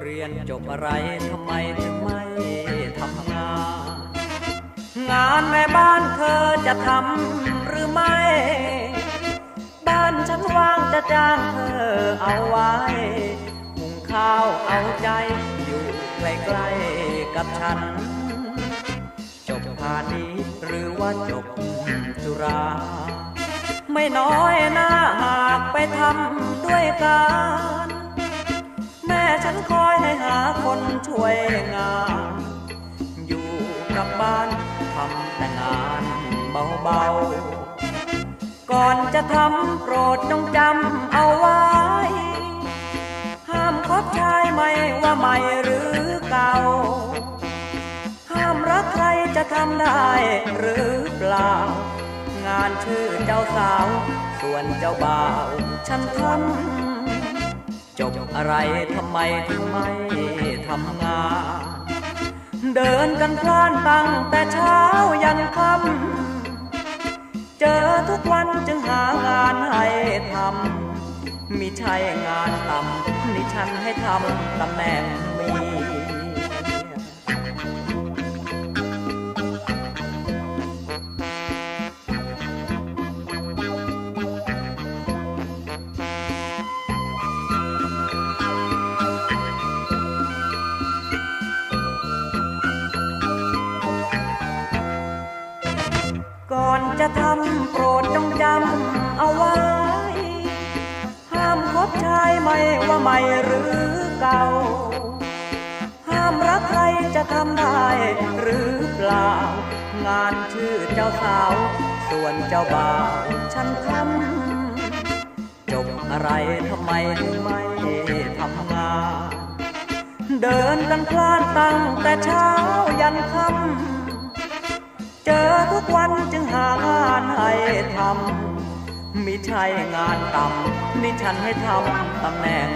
เรียนจบอะไรทำไมถึงไม่ทำงาน งานแม่บ้านเธอจะทำหรือไม่ บ้านฉันว่างจะจ้างเธอเอาไว้หุงข้าวเอาใจอยู่ใกล้ๆกับฉัน จบพานี้หรือว่าจบจุรา ไม่น้อยหน้าหากไปทำด้วยกัน แม่ฉันคอยให้หาคนช่วยงาน อยู่กับบ้านทำแต่งานเบาๆ ก่อนจะทำโปรดจงจำเอาไว้ ห้ามคบชายไม่ว่าใหม่หรือเก่า ห้ามรักใครจะทำได้หรือเปล่า งานชื่อเจ้าสาว ส่วนเจ้าบ่าวฉันทำจบอะไรทำไมถึงไม่ทำงาน เดินกันพลานตั้งแต่เช้ายันค่ำเจอทุกวันจึงหางานให้ทำมิใช่งานต่ำนี่ฉันให้ทำตำแหน่ง จะทำโปรดจงจำเอาไว้ ห้ามคบชายไม่ว่าใหม่หรือเก่า ห้ามรักใครจะทำได้หรือเปล่า งานชื่อเจ้าสาว ส่วนเจ้าบ่าวฉันทำจบอะไรทำไมถึงไม่ทำงาน เดินกันพลานตั้งแต่เช้ายันค่ำ เจอทุกวันจึงหางานให้ทำมิใช่งานต่ำนี่ฉันให้ทำตำแหน่ง